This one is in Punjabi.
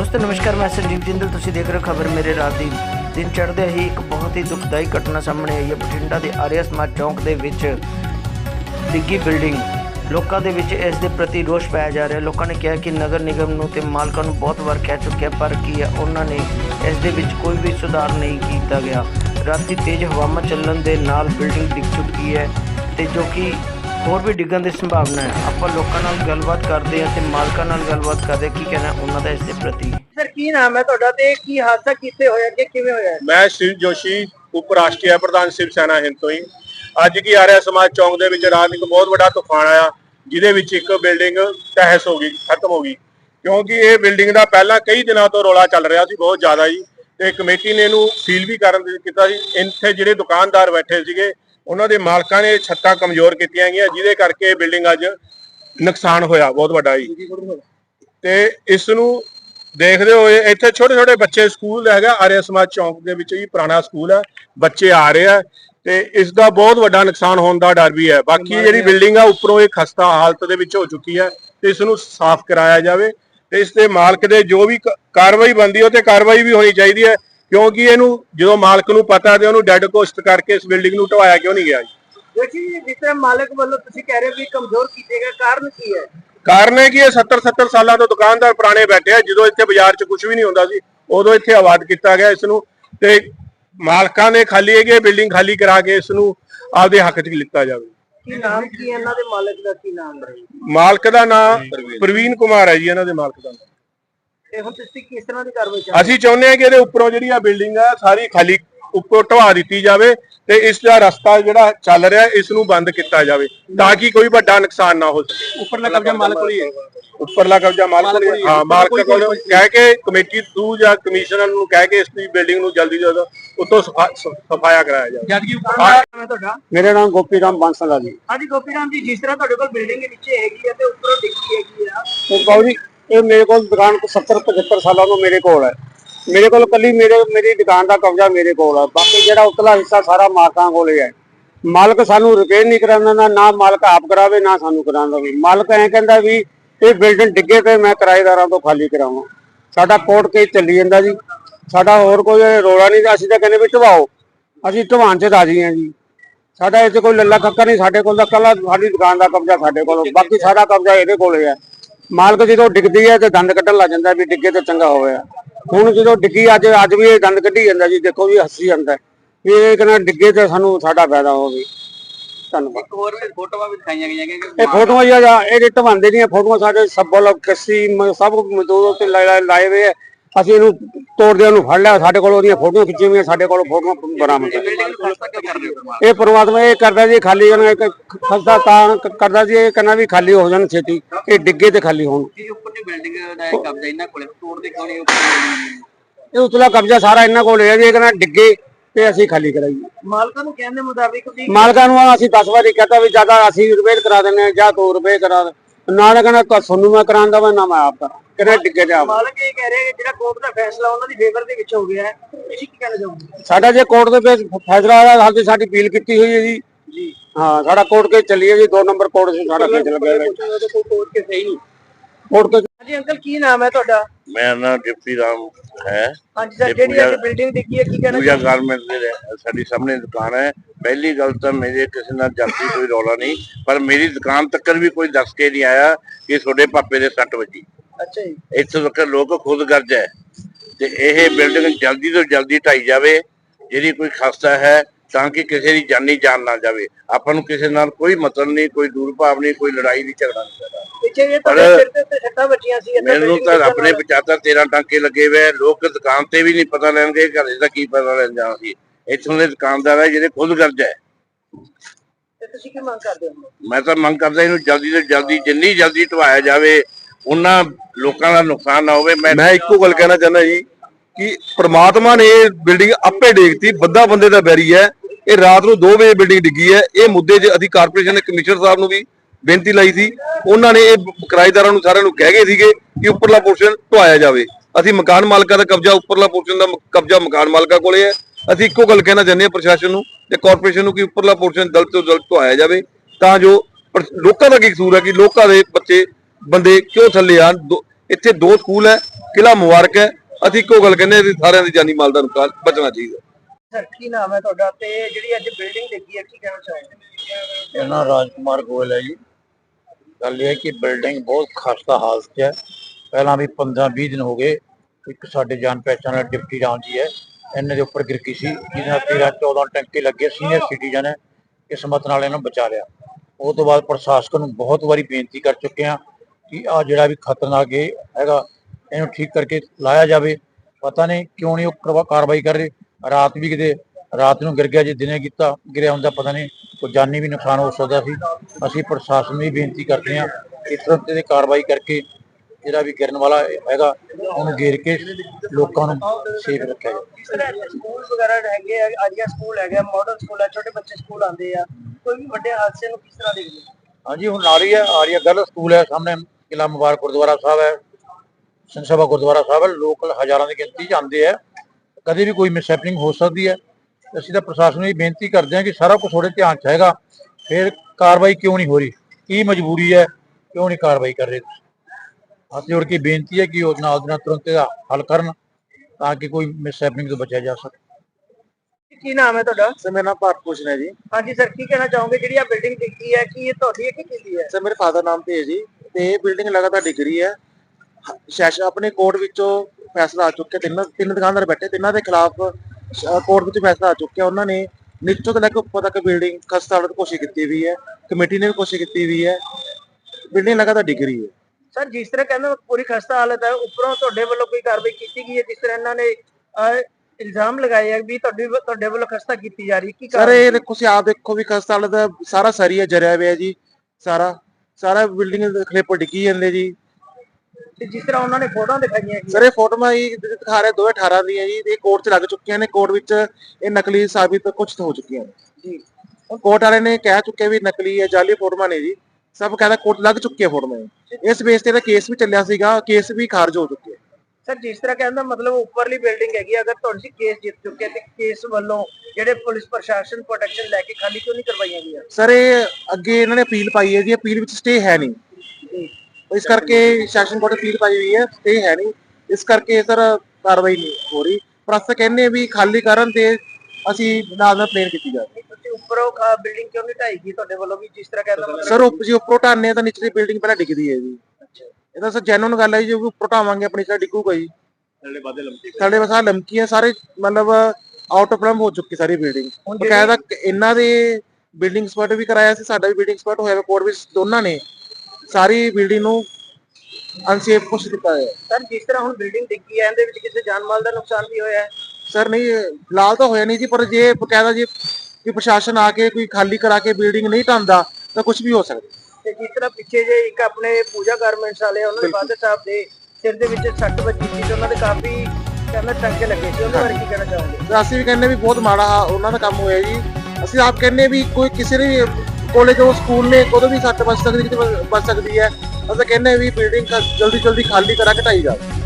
ਦੋਸਤੋ, ਨਮਸਕਾਰ, ਮੈਂ ਸੰਜੀਵ ਜਿੰਦਲ। ਤੁਸੀਂ ਦੇਖ ਰਹੇ ਹੋ ਖਬਰ ਮੇਰੇ ਰਾਤ ਦੀ। ਦਿਨ ਚੜ੍ਹਦੇ ਹੀ ਇੱਕ ਬਹੁਤ ਹੀ ਦੁਖਦਾਈ ਘਟਨਾ ਸਾਹਮਣੇ ਆਈ ਹੈ। ਬਠਿੰਡਾ ਦੇ ਆਰਿਆ ਸਮਾਜ ਚੌਂਕ ਦੇ ਵਿੱਚ ਡਿੱਗੀ ਬਿਲਡਿੰਗ। ਲੋਕਾਂ ਦੇ ਵਿੱਚ ਇਸ ਦੇ ਪ੍ਰਤੀ ਰੋਸ਼ ਪਾਇਆ ਜਾ ਰਿਹਾ। ਲੋਕਾਂ ਨੇ ਕਿਹਾ ਕਿ ਨਗਰ ਨਿਗਮ ਨੂੰ ਤੇ ਮਾਲਕਾਂ ਨੂੰ ਬਹੁਤ ਵਾਰ ਕਹਿ ਚੁੱਕਿਆ, ਪਰ ਕੀ ਹੈ, ਉਹਨਾਂ ਨੇ ਇਸ ਦੇ ਵਿੱਚ ਕੋਈ ਵੀ ਸੁਧਾਰ ਨਹੀਂ ਕੀਤਾ ਗਿਆ। ਰਾਤੀ ਤੇਜ਼ ਹਵਾਵਾਂ ਚੱਲਣ ਦੇ ਨਾਲ ਬਿਲਡਿੰਗ ਡਿੱਗ ਚੁੱਕੀ ਹੈ ਤੇ ਜੋ ਕਿ ਹੋਰ ਵੀ ਡਿੱਗਣ ਦੀ ਸੰਭਾਵਨਾ ਹੈ। ਆਪਾਂ ਲੋਕਾਂ ਨਾਲ ਗੱਲਬਾਤ ਕਰਦੇ ਹਾਂ ਤੇ ਮਾਲਕਾਂ ਨਾਲ ਗੱਲਬਾਤ ਕਰਦੇ ਹਾਂ। ਕੀ ਕਹਿਣਾ ਉਹਨਾਂ ਦਾ ਇਸ ਦੇ ਪ੍ਰਤੀ? ਸਰ ਕੀ ਨਾਮ ਹੈ ਤੁਹਾਡਾ ਤੇ ਕੀ ਹਾਦਸਾ ਕਿੱਥੇ ਹੋਇਆ? ਕਿ ਕਿਵੇਂ ਹੋਇਆ? ਮੈਂ ਸ਼ਿਵ ਜੋਸ਼ੀ ਉਪ ਰਾਸ਼ਟਰੀ ਪ੍ਰਧਾਨ ਸ਼ਿਵ ਸੈਨਾ ਹਿੰਦ ਤੋਂ ਹੀ। ਅੱਜ ਕੀ ਆਰਿਆ ਸਮਾਜ ਚੌਂਕ ਦੇ ਵਿੱਚ ਰਾਤ ਨੂੰ ਇੱਕ ਬਹੁਤ ਵੱਡਾ ਤੂਫਾਨ ਆਇਆ ਜਿਹਦੇ ਵਿੱਚ ਇੱਕ ਬਿਲਡਿੰਗ ਤਹਿਸ ਹੋ ਗਈ ਖਤਮ ਹੋ ਗਈ। ਕਿਉਂਕਿ ਇਹ ਬਿਲਡਿੰਗ ਦਾ ਪਹਿਲਾਂ ਕਈ ਦਿਨਾਂ ਤੋਂ ਰੌਲਾ ਚੱਲ ਰਿਹਾ ਸੀ ਬਹੁਤ ਜ਼ਿਆਦਾ ਜੀ। ਤੇ ਕਮੇਟੀ ਨੇ ਇਹਨੂੰ ਸੀਲ ਵੀ ਕਰਨ ਦੇ ਕੀਤਾ ਸੀ। ਇੱਥੇ ਜਿਹੜੇ ਦੁਕਾਨਦਾਰ ਬੈਠੇ ਸੀਗੇ ਉਹਨਾਂ ਦੇ ਮਾਲਕਾਂ ਨੇ ਛੱਤਾਂ ਕਮਜ਼ੋਰ ਕੀਤੀਆਂ ਗਈਆਂ ਜਿਹਦੇ ਕਰਕੇ ਬਿਲਡਿੰਗ ਅੱਜ ਨੁਕਸਾਨ ਹੋਇਆ ਬਹੁਤ ਵੱਡਾ ਜੀ। ਤੇ ਇਸ ਨੂੰ ਦੇਖਦੇ ਹੋਏ ਇੱਥੇ ਛੋਟੇ ਛੋਟੇ ਬੱਚੇ ਸਕੂਲ ਹੈਗਾ ਆਰਿਆ ਸਮਾਜ ਚੌਂਕ ਦੇ ਵਿੱਚ ਹੀ ਪੁਰਾਣਾ ਸਕੂਲ ਹੈ ਬੱਚੇ ਆ ਰਹੇ ਆ ਤੇ ਇਸ ਦਾ ਬਹੁਤ ਵੱਡਾ ਨੁਕਸਾਨ ਹੋਣ ਦਾ ਡਰ ਵੀ ਹੈ। ਬਾਕੀ ਜਿਹੜੀ ਬਿਲਡਿੰਗ ਆ ਉੱਪਰੋਂ ਇਹ ਖਸਤਾ ਹਾਲਤ ਦੇ ਵਿੱਚ ਹੋ ਚੁੱਕੀ ਹੈ ਤੇ ਇਸ ਨੂੰ ਸਾਫ਼ ਕਰਾਇਆ ਜਾਵੇ ਤੇ ਇਸ ਦੇ ਮਾਲਕ ਦੇ ਜੋ ਵੀ ਕਾਰਵਾਈ ਬੰਦੀ ਉਹ ਤੇ ਕਾਰਵਾਈ ਵੀ ਹੋਣੀ ਚਾਹੀਦੀ ਹੈ। ਕਿਉਂਕਿ ਇਹਨੂੰ ਜਦੋਂ ਮਾਲਕ ਨੂੰ ਪਤਾ ਤੇ ਉਹਨੂੰ ਡੈੱਡ ਕੋਸਟ ਕਰਕੇ ਇਸ ਬਿਲਡਿੰਗ ਨੂੰ ਢਵਾਇਆ ਕਿਉਂ ਨਹੀਂ ਗਿਆ ਜੀ? ਦੇਖੀ ਜਿਸ ਤਰ੍ਹਾਂ ਮਾਲਕ ਵੱਲੋਂ ਤੁਸੀਂ ਕਹਿ ਰਹੇ ਵੀ ਕਮਜ਼ੋਰ ਕੀਤੇ ਗਏ ਕਾਰਨ ਕੀ ਹੈ? ਕਾਰਨ ਹੈ ਕਿ ਇਹ 70 70 ਸਾਲਾਂ ਤੋਂ ਦੁਕਾਨਦਾਰ ਪੁਰਾਣੇ ਬੈਠੇ ਆ ਜਦੋਂ ਇੱਥੇ ਬਾਜ਼ਾਰ 'ਚ ਕੁਝ ਵੀ ਨਹੀਂ ਹੁੰਦਾ ਸੀ ਉਦੋਂ ਇੱਥੇ ਆਬਾਦ ਕੀਤਾ ਗਿਆ ਇਸ ਨੂੰ ਤੇ ਮਾਲਕਾਂ ਨੇ ਖਾਲੀ ਇਹ ਬਿਲਡਿੰਗ ਖਾਲੀ ਕਰਾ ਕੇ ਇਸ ਨੂੰ ਆਪਦੇ ਹੱਕ 'ਚ ਲਿੱਤਾ ਜਾਵੇ। ਕੀ ਨਾਮ ਕੀ ਹੈ ਇਹਨਾਂ ਦੇ ਮਾਲਕ ਦਾ ਕੀ ਨਾਮ ਹੈ? ਮਾਲਕ ਦਾ ਨਾਮ ਪ੍ਰਵੀਨ ਕੁਮਾਰ ਹੈ ਜੀ ਇਹਨਾਂ ਦੇ ਮਾਲਕ ਦਾ ਨਾਮ ਤੇ ਹੁਣ ਤੁਸੀਂ ਕਿਸ ਤਰ੍ਹਾਂ ਦੀ ਕਾਰਵਾਈ ਚਾਹੁੰਦੇ ਅਸੀਂ ਚਾਹੁੰਦੇ ਹਾਂ ਕਿ ਇਹਦੇ ਉੱਪਰੋਂ ਜਿਹੜੀ ਆ ਬਿਲਡਿੰਗ ਆ ਸਾਰੀ ਖਾਲੀ ਉੱਪਰ ਢਵਾ ਦਿੱਤੀ ਜਾਵੇ ਤੇ ਇਸ ਦਾ ਰਸਤਾ ਜਿਹੜਾ ਚੱਲ ਰਿਹਾ ਇਸ ਨੂੰ ਬੰਦ ਕੀਤਾ ਜਾਵੇ ਤਾਂ ਕਿ ਕੋਈ ਵੱਡਾ ਨੁਕਸਾਨ ਨਾ ਹੋ ਸਕੇ। ਉੱਪਰਲਾ ਕਬਜ਼ਾ ਮਾਲਕ ਕੋਲ ਹੀ ਹੈ। ਉੱਪਰਲਾ ਕਬਜ਼ਾ ਮਾਲਕ ਕੋਲ ਹੀ ਮਾਲਕ ਕੋਲ ਕਹਿ ਕੇ ਕਮੇਟੀ ਥਰੂ ਜਾਂ ਕਮਿਸ਼ਨਰ ਨੂੰ ਕਹਿ ਕੇ ਇਸ ਦੀ ਬਿਲਡਿੰਗ ਨੂੰ ਜਲਦੀ ਤੋਂ ਜਲਦ ਉੱਤੋਂ ਸਫਾਇਆ ਕਰਾਇਆ ਜਾਵੇ। ਜਦ ਕਿ ਤੁਹਾਡਾ? ਮੇਰਾ ਨਾਮ ਗੋਪੀ ਰਾਮ ਬਾਂਸਲਾ ਜੀ। ਹਾਂਜੀ ਗੋਪੀ ਰਾਮ ਜੀ ਜਿਸ ਤਰ੍ਹਾਂ ਤੁਹਾਡੇ ਕੋਲ ਬਿਲਡਿੰਗ ਨੀਚੇ ਹੈਗੀ ਹੈ ਤੇ ਉੱਪਰੋਂ ਡਿੱਗੀ ਹੈਗੀ ਆ। ਉਹ ਬਾਬੂ ਜੀ ਇਹ ਮੇਰੇ ਕੋਲ ਦੁਕਾਨ ਕੋ 70 75 ਸਾਲਾਂ ਤੋਂ ਮੇਰੇ ਕੋਲ ਹੈ। ਮੇਰੇ ਕੋਲ ਕੱਲੀ ਮੇਰੇ, ਮੇਰੀ ਦੁਕਾਨ ਦਾ ਕਬਜ਼ਾ ਮੇਰੇ ਕੋਲ ਹੈ। ਬਾਕੀ ਜਿਹੜਾ ਉਤਲਾ ਹਿੱਸਾ ਸਾਰਾ ਮਾਲਕਾਂ ਕੋਲੇ ਹੈ ਮਾਲਕ ਸਾਨੂੰ ਰਿਪੇਅਰ ਨਹੀਂ ਕਰਾਉਂਦਾ, ਨਾ ਨਾ ਮਾਲਕ ਆਪ ਕਰਾਵੇ, ਨਾ ਸਾਨੂੰ ਕਰਾਉਂਦਾ ਵੀ ਮਾਲਕ ਐਂ ਕਹਿੰਦਾ ਵੀ ਇਹ ਬਿਲਡਿੰਗ ਡਿੱਗੇ ਤੇ ਮੈਂ ਕਿਰਾਏਦਾਰਾਂ ਤੋਂ ਖਾਲੀ ਕਰਾਵਾਂ। ਸਾਡਾ ਕੋਰਟ ਕੇਸ ਚੱਲੀ ਜਾਂਦਾ ਜੀ। ਸਾਡਾ ਹੋਰ ਕੋਈ ਰੋਲਾ ਨਹੀਂ ਅਸੀਂ ਤਾਂ ਕਹਿੰਦੇ ਵੀ ਢਵਾਓ ਅਸੀਂ ਢਵਾਉਣ 'ਚ ਰਾਜੀ ਹਾਂ ਜੀ। ਸਾਡਾ ਇੱਥੇ ਕੋਈ ਲੱਲਾ ਖੱਕਰ ਨਹੀਂ ਸਾਡੇ ਕੋਲ ਤਾਂ ਕੱਲਾ ਸਾਡੀ ਦੁਕਾਨ ਦਾ ਕਬਜ਼ਾ ਸਾਡੇ ਕੋਲ। ਬਾਕੀ ਸਾਰਾ ਕਬਜ਼ਾ ਇਹਦੇ ਕੋਲ ਹੈ। ਮਾਲਕ ਜਦੋਂ ਡਿੱਗਦੀ ਹੈ ਤੇ ਦੰਦ ਕੱਢਣ ਲੱਗ ਜਾਂਦਾ ਵੀ ਡਿੱਗੇ ਤੇ ਚੰਗਾ ਹੋਇਆ। ਹੁਣ ਜਦੋਂ ਡਿੱਗੀ ਅੱਜ ਅੱਜ ਵੀ ਇਹ ਦੰਦ ਕੱਢੀ ਜਾਂਦਾ ਜੀ ਦੇਖੋ ਵੀ ਹੱਸੀ ਜਾਂਦਾ। ਹੈ। ਵੀ ਇਹ ਕਹਿੰਦਾ ਡਿੱਗੇ ਤੇ ਸਾਨੂੰ ਸਾਡਾ ਫਾਇਦਾ ਹੋਵੇ ਧੰਨਵਾਦ। ਹੋਰ ਵੀ ਫੋਟੋਆਂ ਵੀ ਦਿਖਾਈਆਂ ਗਈਆਂ ਕਿ ਇਹ ਫੋਟੋਆਂ ਜੀ ਇਹ ਨਹੀਂ ਇਹ ਫੋਟੋਆਂ ਸਾਡੇ ਸੱਬਲ ਕੱਸੀ ਮ- ਸਭ ਮਜ਼ਦੂਰ ਤੇ ਲਾਏ ਹੋਏ ਆ। ਅਸੀਂ ਇਹਨੂੰ ਤੋੜਦਿਆਂ ਨੂੰ ਫੜ ਲਿਆ ਸਾਡੇ ਕੋਲ ਉਹਦੀਆਂ ਫੋਟੋਆਂ ਖਿੱਚੀਆਂ ਹੋਈਆਂ ਸਾਡੇ ਕੋਲ ਫੋਟੋਆਂ ਬਰਾਮਦ ਹੈ ਇਹ ਪਰਮਾਤਮਾ ਇਹ ਕਰਦਾ ਜੀ ਖਾਲੀ ਉਹਨਾਂ ਇੱਕ ਖਸਤਾ ਤਾਂ ਕ- ਕਰਦਾ ਜੀ ਇਹ ਕਹਿੰਦਾ ਵੀ ਖਾਲੀ ਹੋ ਜਾਣ ਛੇਤੀ ਇਹ ਡਿੱਗੇ ਤੇ ਖਾਲੀ ਹੋਣ। ਜੀ ਉੱਪਰ ਦੀ ਬਿਲਡਿੰਗ ਦਾ ਕਬਜ਼ਾ ਇਹਨਾਂ ਕੋਲੇ? ਤੋੜਦੇ ਕਿਉਂ ਨਹੀਂ ਉੱਪਰ ਇਹ ਉਤਲਾ ਕਬਜ਼ਾ ਸਾਰਾ ਇਹਨਾਂ ਕੋਲ ਹੈ ਜੀ ਇਹ ਕਹਿੰਦਾ ਡਿੱਗੇ ਤੇ ਅਸੀਂ ਖਾਲੀ ਕਰਾਈਏ ਮਾਲਕਾਂ ਨੂੰ ਕਹਿਣ ਦੇ ਮੁਤਾਬਿਕ ਵੀ ਮਾਲਕਾਂ ਨੂੰ ਅਸੀਂ 10 ਵਾਰੀ ਕਹਤਾ ਵੀ ਜ਼ਿਆਦਾ ਅਸੀਂ ਰਿਪੇਅਰ ਕਰਾ ਦਿੰਦੇ ਆ ਜਾਂ ਤੂੰ ਰਿਪੇਅਰ ਕਰਾ ਦੇ ਨਾਲ ਕਹਿੰਦਾ ਤਾਂ ਤੁਹਾਨੂੰ ਮੈਂ ਕਰਾਉਂਦਾ ਮੈਂ ਨਾ ਮੈਂ ਆਪ ਕਰਾਂ। ਕਹਿੰਦਾ ਡਿੱਗੇ ਆਪ ਮਾਲਕ ਇਹ ਕਹਿ ਰਹੇ ਕਿ ਜਿਹੜਾ ਕੋਰਟ ਦਾ ਫੈਸਲਾ ਉਹਨਾਂ ਦੀ ਫੇਵਰ ਦੇ ਵਿੱਚ ਹੋ ਗਿਆ ਹੈ। ਤੁਸੀਂ ਕੀ ਕਹਿਣਾ ਚਾਹੋਗੇ? ਸਾਡਾ ਜੇ ਕੋਰਟ ਦੇ ਵਿੱਚ ਫੈਸਲਾ ਆਇਆ ਹਾਲੇ ਸਾਡੀ ਅਪੀਲ ਕੀਤੀ ਹੋਈ ਹੈ ਜੀ। ਜੀ। ਹਾਂ ਸਾਡਾ ਕੋਰਟ ਕੇ ਚੱਲੀ ਹੈ ਜੀ 2 ਨੰਬਰ ਕੋਰਟ ਸੇ ਸਾਡਾ ਕੇਸ ਲੱਗਿਆ ਹੋਇਆ ਹੈ ਕੋਰਟ ਕੇ ਸਹੀ ਨਹੀਂ। ਕੋਰਟ ਕੇ ਹਾਂਜੀ ਅੰਕਲ ਕੀ ਨਾਮ ਹੈ ਤੁਹਾਡਾ? ਮੇਰਾ ਨਾਮ ਡਿਪਟੀ ਰਾਮ ਹੈ। ਹਾਂਜੀ ਸਰ ਜਿਹੜੀ ਅੱਜ ਬਿਲਡਿੰਗ ਡਿੱਗੀ ਹੈ ਕੀ ਕਹਿਣਾ ਪੂਜਾ ਗਾਰਮੈਂਟ ਦੇ ਸਾਡੀ ਸਾਹਮਣੇ ਦੁਕਾਨ ਹੈ। ਪਹਿਲੀ ਗੱਲ ਤਾਂ ਮੇਰੇ ਕਿਸੇ ਨਾਲ ਜਾਤੀ ਕੋਈ ਰੌਲਾ ਨਹੀਂ ਪਰ ਮੇਰੀ ਦੁਕਾਨ ਤੱਕ ਵੀ ਕੋਈ ਦੱਸ ਕੇ ਨਹੀਂ ਆਇਆ ਕਿ ਤੁਹਾਡੇ ਪਾਪੇ ਦੇ ਸੱਟ ਵੱਜੀ। ਅੱਛਾ ਜੀ ਇੱਥੇ ਤੱਕ ਲੋਕ ਖੁਦ ਗਰਜ ਹੈ ਤੇ ਇਹ ਬਿਲਡਿੰਗ ਜਲਦੀ ਤੋਂ ਜਲਦੀ ਢਾਈ ਜਾਵੇ ਜਿਹੜੀ ਕੋਈ ਖਸਤਾ ਹੈ ਤਾਂ ਕਿ ਕਿਸੇ ਦੀ ਜਾਨੀ ਜਾਨ ਨਾ ਜਾਵੇ ਆਪਾਂ ਨੂੰ ਕਿਸੇ ਨਾਲ ਕੋਈ ਮਤਲਬ ਨਹੀਂ ਕੋਈ ਦੂਰ ਭਾਵ ਨਹੀਂ ਕੋਈ ਲੜਾਈ ਨਹੀਂ ਝਗੜਾ ਨਹੀਂ ਪਿੱਛੇ ਇਹ ਪਰ- ਸਿਰ ਉੱਤੇ ਸੱਟਾਂ ਵੱਜੀਆਂ ਸੀ ਮੈਨੂੰ ਤਾਂ ਰੱਬ ਨੇ ਨਾਲ। 75 13 ਟਾਂਕੇ ਲੱਗੇ ਹੋਏ। ਲੋਕ ਦੁਕਾਨ ਤੇ ਵੀ ਨਹੀਂ ਪਤਾ ਲੈਣਗੇ ਘਰੇ ਦਾ ਕੀ ਪਤਾ ਲੈਣ ਜਾਣਾ ਸੀ ਇੱਥੋਂ ਦੇ ਦੁਕਾਨਦਾਰ ਹੈ ਜਿਹੜੇ ਖੁਦ ਕਰਜ਼ ਹੈ ਤੇ ਤੁਸੀਂ ਕੀ ਮੰਗ ਕਰਦੇ ਹੋ ਮੈਂ ਤਾਂ ਮੰਗ ਕਰਦਾ ਇਹਨੂੰ ਜਲਦੀ ਤੋਂ ਜਲਦੀ ਜਿੰਨੀ ਜਲਦੀ ਢਵਾਇਆ ਜਾਵੇ ਉਹਨਾਂ ਲੋਕਾਂ ਦਾ ਨੁਕਸਾਨ ਨਾ ਹੋਵੇ, ਮੈਂ ਮੈਂ ਇੱਕੋ ਗੱਲ ਕਹਿਣਾ ਚਾਹੁੰਦਾ ਜੀ ਕਿ ਪ੍ਰਮਾਤਮਾ ਨੇ ਇਹ ਬਿਲਡਿੰਗ ਆਪੇ ਡੇਗਤੀ ਬੰਦਾ ਬੰਦੇ ਦਾ ਬੈਰੀ ਹੈ। ਇਹ ਰਾਤ ਨੂੰ 2 ਵਜੇ ਬਿਲਡਿੰਗ ਡਿੱਗੀ ਹੈ। ਇਹ ਮੁੱਦੇ 'ਚ ਅਸੀਂ ਕਾਰਪੋਰੇਸ਼ਨ ਦੇ ਕਮਿਸ਼ਨਰ ਸਾਹਿਬ ਨੂੰ ਵੀ ਬੇਨਤੀ ਲਾਈ ਸੀ, ਉਹਨਾਂ ਨੇ ਇਹ ਕਿਰਾਏਦਾਰਾਂ ਨੂੰ ਸਾਰਿਆਂ ਨੂੰ ਕਹਿ ਗਏ ਸੀਗੇ ਕਿ ਉੱਪਰਲਾ ਪੋਰਸ਼ਨ ਢਵਾਇਆ ਜਾਵੇ। ਅਸੀਂ ਮਕਾਨ ਮਾਲਕਾਂ ਦਾ ਕਬਜ਼ਾ, ਉੱਪਰਲਾ ਪੋਰਸ਼ਨ ਦਾ ਕਬਜ਼ਾ ਮਕਾਨ ਮਾਲਕਾਂ ਕੋਲੇ ਹੈ। ਅਸੀਂ ਇੱਕੋ ਗੱਲ ਕਹਿਣਾ ਚਾਹੁੰਦੇ ਹਾਂ ਪ੍ਰਸ਼ਾਸਨ ਨੂੰ ਤੇ ਕਾਰਪੋਰੇਸ਼ਨ ਨੂੰ ਕਿ ਉੱਪਰਲਾ ਪੋਰਸ਼ਨ ਜਲਦ ਤੋਂ ਜਲਦ ਢਵਾਇਆ ਜਾਵੇ, ਤਾਂ ਜੋ ਲੋਕਾਂ ਦਾ ਕੀ ਕਸੂਰ ਹੈ ਕਿ ਲੋਕਾਂ ਦੇ ਬੱਚੇ ਬੰਦੇ ਕਿਉਂ ਥੱਲੇ ਆਣ ਦੋ- ਇੱਥੇ ਦੋ ਸਕੂਲ ਹੈ ਕਿਲਾ ਮੁਬਾਰਕ ਹੈ। ਅਸੀਂ ਇੱਕੋ ਗੱਲ ਕਹਿੰਦੇ ਵੀ ਸਾਰਿਆਂ ਦੀ ਜਾਨੀ ਮਾਲ ਦਾ ਨੁਕਸਾਨ ਬਚਣਾ ਚਾਹੀਦਾ। ਸਰ ਕੀ ਨਾਮ ਹੈ ਤੁਹਾਡਾ? ਤੇ ਜਿਹੜੀ ਅੱਜ ਬਿਲਡਿੰਗ ਡਿੱਗੀ ਹੈ ਕੀ ਕਹਿਣਾ ਚਾਹੋਗੇ? ਮੇਰਾ ਨਾਮ ਰਾਜਕੁਮਾਰ ਗੋਇਲ ਹੈ ਜੀ। ਗੱਲ ਇਹ ਹੈ ਕਿ ਬਿਲਡਿੰਗ ਬਹੁਤ ਖਸਤਾ ਹਾਲਤ 'ਚ ਹੈ। ਪਹਿਲਾਂ ਵੀ 15-20 ਦਿਨ ਹੋ ਗਏ ਇੱਕ ਸਾਡੇ ਜਾਣ ਪਹਿਚਾਣ ਵਾਲੇ ਡਿਪਟੀ ਰਾਮ ਜੀ ਹੈ। ਇਹਨਾਂ ਦੇ ਉੱਪਰ ਗਿਰ ਗਈ ਸੀ ਜਿਹਦੇ ਨਾਲ 13-14 ਟੈਂਕੇ ਲੱਗੇ ਸੀਨੀਅਰ ਸਿਟੀਜ਼ਨ ਹੈ। ਕਿਸਮਤ ਨਾਲ ਇਹਨਾਂ ਨੂੰ ਬਚਾ ਲਿਆ। ਉਹ ਤੋਂ ਬਾਅਦ ਪ੍ਰਸ਼ਾਸਕ ਨੂੰ ਬਹੁਤ ਵਾਰੀ ਬੇਨਤੀ ਕਰ ਚੁੱਕੇ ਹਾਂ ਕਿ ਆ ਜਿਹੜਾ ਵੀ ਖਤਰਨਾਕ ਇਹ ਹੈਗਾ ਇਹਨੂੰ ਠੀਕ ਕਰਕੇ ਲਾਇਆ ਜਾਵੇ। ਪਤਾ ਨਹੀਂ ਕਿਉਂ ਨਹੀਂ ਉਹ ਕਰਵਾ- ਕਾਰਵਾਈ ਕਰ ਰਹੇ। ਰਾਤ ਵੀ ਕਿਤੇ ਰਾਤ ਨੂੰ ਗਿਰ ਗਿਆ ਜੇ ਦਿਨੇ ਕੀਤਾ ਗਿਰਿਆ ਹੁੰਦਾ ਪਤਾ ਨਹੀਂ ਕੋਈ ਜਾਨੀ ਵੀ ਨੁਕਸਾਨ ਹੋ ਸਕਦਾ ਸੀ। ਅਸੀਂ ਪ੍ਰਸ਼ਾਸਨ ਨੂੰ ਵੀ ਬੇਨਤੀ ਕਰਦੇ ਹਾਂ ਕਿ ਤੁਰੰਤ ਇਹਦੀ ਕਾਰਵਾਈ ਕਰਕੇ ਜਿਹੜਾ ਵੀ ਗਿਰਨ ਵਾਲਾ ਹੈਗਾ ਉਹਨੂੰ ਘੇਰ ਕੇ ਲੋਕਾਂ ਨੂੰ ਸੇਫ ਰੱਖਿਆ ਜਾਵੇ। ਤਰ੍ਹਾਂ ਸਕੂਲ ਵਗੈਰਾ ਹੈਗੇ ਆ ਆਰੀਆ ਸਕੂਲ ਹੈਗਾ ਮਾਡਲ ਸਕੂਲ ਹੈ ਛੋਟੇ ਬੱਚੇ ਸਕੂਲ ਆਉਂਦੇ ਆ। ਕੋਈ ਵੀ ਵੱਡੇ ਹਾਦਸੇ ਨੂੰ ਕਿਸ ਤਰ੍ਹਾਂ ਦੇਖਦੇ ਹਾਂਜੀ ਹੁਣ ਨਾਲ ਹੀ ਆਰੀਆ ਗਰਲ ਸਕੂਲ ਹੈ ਸਾਹਮਣੇ। ਕਿਲਾ ਮੁਬਾਰਕ ਗੁਰਦੁਆਰਾ ਸਾਹਿਬ ਹੈ ਸਿੰਘ ਸਭਾ ਗੁਰਦੁਆਰਾ ਸਾਹਿਬ ਹੈ ਲੋਕ ਹਜ਼ਾਰਾਂ ਦੀ ਗਿਣਤੀ ਚ ਆਉਂਦੇ ਆ ਕਦੇ ਵੀ ਕੋਈ ਮਿਸਹੈਪਨਿੰਗ ਹੋ ਸਕਦੀ ਹੈ। ਅਸੀਂ ਤਾਂ ਪ੍ਰਸ਼ਾਸਨ ਨੂੰ ਇਹ ਬੇਨਤੀ ਕਰਦੇ ਹਾਂ ਕਿ ਸਾਰਾ ਕੁਝ ਥੋੜੇ ਧਿਆਨ ਚ ਹੈਗਾ। ਫਿਰ ਕਾਰਵਾਈ ਕਿਉਂ ਨਹੀਂ ਹੋ ਰਹੀ? ਕੀ ਮਜਬੂਰੀ ਹੈ? ਕਿਉਂ ਨਹੀਂ ਕਾਰਵਾਈ ਕਰ ਰਹੇ ਹੱਥ ਜੋੜ ਕੇ ਬੇਨਤੀ ਹੈ ਕਿ ਉਹ ਨਾਲ ਦੀ ਨਾਲ ਤੁਰੰਤ ਇਹਦਾ ਹੱਲ ਕਰਨ ਤਾਂ ਕਿ ਕੋਈ ਮਿਸਹੈਪਨਿੰਗ ਤੋਂ ਬਚਿਆ ਜਾ ਸਕੇ। ਕੀ ਨਾਮ ਹੈ ਤੁਹਾਡਾ? ਸਰ ਮੇਰਾ ਨਾਮ ਭਾਰਤ ਭੂਸ਼ਣ ਹੈ ਜੀ। ਹਾਂਜੀ ਸਰ ਕੀ ਕਹਿਣਾ ਚਾਹੋਗੇ? ਜਿਹੜੀ ਆ ਬਿਲਡਿੰਗ ਡਿੱਗੀ ਹੈ ਕੀ ਇਹ ਤੁਹਾਡੀ ਹੈ ਕਿ ਕਿਹਦੀ ਹੈ? ਸਰ ਮੇਰੇ ਫਾਦਰ ਨਾਮ ਤੇ ਹੈ ਜੀ। ਤੇ ਬਿਲਡਿੰਗ ਲਗਾਤਾਰ ਡਿੱਗ ਰਹੀ ਹੈ। ਸੈਸ਼ਨ ਆਪਣੇ ਕੋਰਟ ਵਿੱਚੋਂ ਫੈਸਲਾ ਆ ਚੁੱਕਿਆ ਤਿੰਨ ਤਿੰਨ ਦੁਕਾਨਦਾਰ ਬੈਠੇ ਤਿੰਨਾਂ ਦੇ ਖਿਲਾਫ ਕੋਰਟ ਵਿੱਚ ਫੈਸਲਾ ਆ ਚੁੱਕਿਆ। ਉਹਨਾਂ ਨੇ ਨੀਚੋਂ ਤੋਂ ਲੈ ਕੇ ਉੱਪਰ ਤੱਕ ਬਿਲਡਿੰਗ ਖਸਤਾ ਦੀ ਕੋਸ਼ਿਸ਼ ਕੀਤੀ ਹੋਈ ਹੈ ਕਮੇਟੀ ਨੇ ਵੀ ਕੋਸ਼ਿਸ਼ ਕੀਤੀ ਹੋਈ ਹੈ। ਬਿਲਡਿੰਗ ਲਗਾਤਾਰ ਡਿੱਗ ਰਹੀ ਹੈ। ਸਰ ਜਿਸ ਤਰ੍ਹਾਂ ਕਹਿੰਦੇ ਪੂਰੀ ਖਸਤਾ ਹਾਲਤ ਹੈ ਉੱਪਰੋਂ ਤੁਹਾਡੇ ਵੱਲੋਂ ਕੋਈ ਕਾਰਵਾਈ ਕੀਤੀ ਗਈ ਹੈ? ਜਿਸ ਤਰ੍ਹਾਂ ਇਹਨਾਂ ਨੇ ਇਲਜ਼ਾਮ ਲਗਾਏ ਹੈ ਵੀ ਤੁਹਾਡੀ ਤੁਹਾਡੇ ਵੱਲੋਂ ਖਸਤਾ ਕੀਤੀ ਜਾ ਰਹੀ ਹੈ? ਕੀ ਸਰ ਕਾਰਨ? ਇਹ ਦੇਖੋ ਤੁਸੀਂ ਆਪ ਦੇਖੋ ਵੀ ਖਸਤਾ ਦਾ ਸਾਰਾ ਸਰੀਆ ਜਰਿਆ ਹੋਇਆ ਜੀ ਸਾਰਾ। ਸਾਰਾ ਬਿਲਡਿੰਗ ਦੇ ਖਲੇਪਰ ਡਿੱਗੀ ਜਾਂਦੇ ਜੀ। ਤੇ ਜਿਸ ਤਰ੍ਹਾਂ ਉਹਨਾਂ ਨੇ ਫੋਟੋਆਂ ਦਿਖਾਈਆਂ। ਸਰ ਇਹ ਫੋਟੋਆਂ ਹੀ ਦਿਖਾ ਰਿਹਾ 2018 ਦੀਆਂ ਜੀ ਇਹ ਕੋਰਟ 'ਚ ਲੱਗ ਚੁੱਕੀਆਂ ਨੇ। ਕੋਰਟ ਵਿੱਚ ਇਹ ਨਕਲੀ ਸਾਬਿਤ ਕੁਝ ਹੋ ਚੁੱਕੀਆਂ ਨੇ। ਜੀ। ਕੋਰਟ ਵਾਲੇ ਨੇ ਕਹਿ ਚੁੱਕੇ ਵੀ ਨਕਲੀ ਹੈ ਜਾਲੀ ਫੋਟੋਆਂ ਨੇ ਜੀ। ਸਭ ਕਹਿੰਦਾ ਕੋਰਟ ਲੱਗ ਚੁੱਕੀ ਹੈ ਫੋਟੋਆਂ। ਇਹ। ਇਸ ਬੇਸ ਤੇ ਇਹਦਾ ਕੇਸ ਵੀ ਚੱਲਿਆ ਸੀਗਾ। ਕੇਸ ਵੀ ਖਾਰਜ ਹੋ ਚੁੱਕਿਆ ਸਰ ਜਿਸ ਤਰ੍ਹਾਂ ਕਹਿੰਦਾ ਮਤਲਬ ਉੱਪਰਲੀ ਬਿਲਡਿੰਗ ਹੈਗੀ ਅਗਰ ਤੁਹਾਡੀ ਕੇਸ ਜਿੱਤ ਚੁੱਕੇ ਤੇ ਕੇਸ ਵੱਲੋਂ ਜਿਹੜੇ ਪੁਲਿਸ ਪ੍ਰਸ਼ਾਸਨ ਪ੍ਰੋਟੈਕਸ਼ਨ ਲੈ ਕੇ ਖਾਲੀ ਕਿਉਂ ਨਹੀਂ ਕਰਵਾਈਆਂ ਗਈਆਂ? ਸਰ ਇਹ ਅੱਗੇ ਇਹਨਾਂ ਨੇ ਅਪੀਲ ਪਾਈ ਹੈ ਜੀ ਅਪੀਲ ਵਿੱਚ ਸਟੇ ਹੈ ਨਹੀਂ। ਇਸ ਕਰਕੇ ਸੈਸ਼ਨ ਕੋਰਟ ਅਪੀਲ ਪਾਈ ਹੋਈ ਹੈ ਸਟੇ ਹੈ ਨਹੀਂ। ਇਸ ਕਰਕੇ ਸਰ ਕਾਰਵਾਈ ਨਹੀਂ ਹੋ ਰਹੀ। ਪਰ ਅਸੀਂ ਕਹਿੰਦੇ ਵੀ ਖਾਲੀ ਕਰਨ ਤੇ ਅਸੀਂ ਨਾਲ ਨਾਲ ਪਲੇਨ ਕੀਤੀ ਜਾਵੇ ਤੁਸੀਂ ਉੱਪਰੋਂ ਬਿਲਡਿੰਗ ਕਿਉਂ ਨਹੀਂ ਢਾਈ ਗਈ ਤੁਹਾਡੇ ਵੱਲੋਂ ਵੀ? ਜਿਸ ਤਰ੍ਹਾਂ ਕਹਿੰਦਾ ਸਰ ਉੱਪ ਜੀ ਉੱਪਰੋਂ ਢਾਣੇ ਤਾਂ ਨਿਚਲੀ ਬਿਲਡਿੰਗ ਪਹਿਲਾਂ ਡਿੱਗਦੀ ਹੈ ਜੀ। ਇਹ ਤਾਂ ਸਰ ਜੈਨੂਨ ਗੱਲ ਹੈ ਜੀ ਜੋ ਵੀ ਉੱਪਰੋਂ ਢਾਵਾਂਗੇ ਆਪਣੀ ਸਾਈਡ ਡਿੱਗੂਗਾ ਜੀ ਥੱਲੇ ਵਾਦੇ ਲੰਮੀ ਸਾਡੇ ਬਸ ਆਹ ਲਮਕੀਆਂ ਸਾਰੇ ਮਤਲਬ ਆਊਟ ਆਫ ਹੋ ਚੁੱਕੀ ਸਾਰੀ ਬਿਲਡਿੰਗ ਹੁਣ ਬਕਾਇਦਾ ਇਹਨਾਂ ਦੇ ਬਿਲਡਿੰਗ ਸਪਾਟ ਵੀ ਕਰਾਇਆ ਸੀ ਸਾਡਾ ਵੀ ਬਿਲਡਿੰਗ ਸਪਾਟ ਹੋਇਆ ਕੋਰਟ ਵਿੱਚ ਦੋਨਾਂ ਨੇ। ਸਾਰੀ ਬਿਲਡਿੰਗ ਨੂੰ ਅਨਸੇਫ ਕੁਛ ਦਿੱਤਾ ਹੈ ਸਰ ਜਿਸ ਤਰ੍ਹਾਂ ਹੁਣ ਬਿਲਡਿੰਗ ਡਿੱਗੀ ਹੈ ਇਹਦੇ ਵਿੱਚ ਕਿਸੇ ਜਾਨ ਮਾਲ ਦਾ ਨੁਕਸਾਨ ਵੀ ਹੋਇਆ ਹੈ? ਸਰ ਨਹੀਂ ਫਿਲਹਾਲ ਤਾਂ ਹੋਇਆ ਨਹੀਂ ਜੀ ਪਰ ਜੇ ਬਕਾਇਦਾ ਜੀ ਕਿ ਪ੍ਰਸ਼ਾਸਨ ਆ ਕੇ ਕੋਈ ਖਾਲੀ ਕਰਾ ਕੇ ਬਿਲਡਿੰਗ ਨਹੀਂ ਢਾਂਦਾ ਤਾਂ ਕੁਝ ਵੀ ਹੋ ਸਕਦਾ। ਤੇ ਜਿਸ ਤਰ੍ਹਾਂ ਪਿੱਛੇ ਜੇ ਇੱਕ ਆਪਣੇ ਪੂਜਾ ਗਾਰਮੈਂਟਸ ਵਾਲੇ ਉਹਨਾਂ ਦੇ। ਫਾਦਰ ਸਾਹਿਬ ਦੇ ਸਿਰ ਦੇ ਵਿੱਚ ਸੱਟ ਵੱਜੀ ਸੀ ਤੇ ਉਹਨਾਂ ਦੇ ਕਾਫੀ ਕਹਿੰਦਾ ਟੰਕੇ ਲੱਗੇ ਸੀ। ਉਹਦੇ ਬਾਰੇ ਕੀ ਕਹਿਣਾ ਚਾਹੋਗੇ? ਤੇ ਅਸੀਂ ਵੀ ਕਹਿੰਦੇ ਵੀ ਬਹੁਤ ਮਾੜਾ ਉਹਨਾਂ ਦਾ ਕੰਮ ਹੋਇਆ ਜੀ। ਅਸੀਂ ਆਪ ਕਹਿੰਦੇ ਵੀ ਕੋਈ ਕਿਸੇ ਨੇ ਕੋਲੇ ਜੋ ਸਕੂਲ ਨੇ ਕਦੋਂ ਵੀ ਸੱਟ ਵੱਜ ਸਕਦੀ ਕਿਤੇ ਵੱਜ ਸਕਦੀ ਹੈ। ਅਸੀਂ ਕਹਿੰਦੇ ਵੀ ਬਿਲਡਿੰਗ ਜਲਦੀ ਜਲਦੀ ਖਾਲੀ ਕਰਾ ਕੇ ਢਾਈ ਜਾਵੇ